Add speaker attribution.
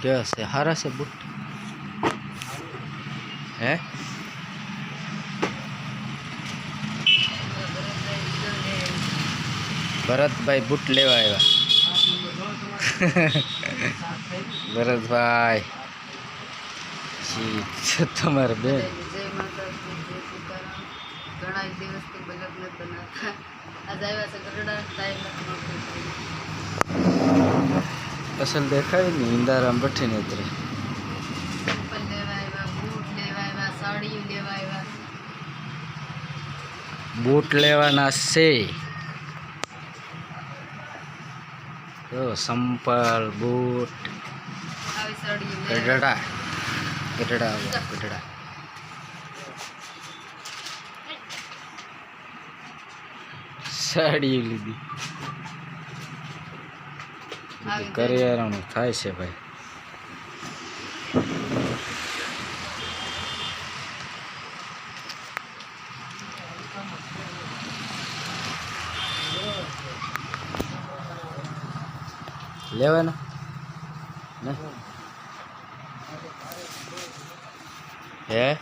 Speaker 1: કેવા છે સારા છે બૂટ હે ભરતભાઈ બૂટ લેવા આવ્યા ભરતભાઈ તમારે બેન
Speaker 2: ઘણા દિવસથી બ્લોગ આવ્યા છે
Speaker 1: અસલ દેખાય ને ઇન્દારામ ભઠ્ઠી ને ઉતરે.
Speaker 2: ચપ્પલ લેવા આવ્યા બૂટ
Speaker 1: લેવાના છે. સંપલ બૂટ. ગઢડા. ગઢડા ગઢડા. સાડી લીધી.
Speaker 2: આવી
Speaker 1: થાય છે ભાઈ. લેવાના? હે?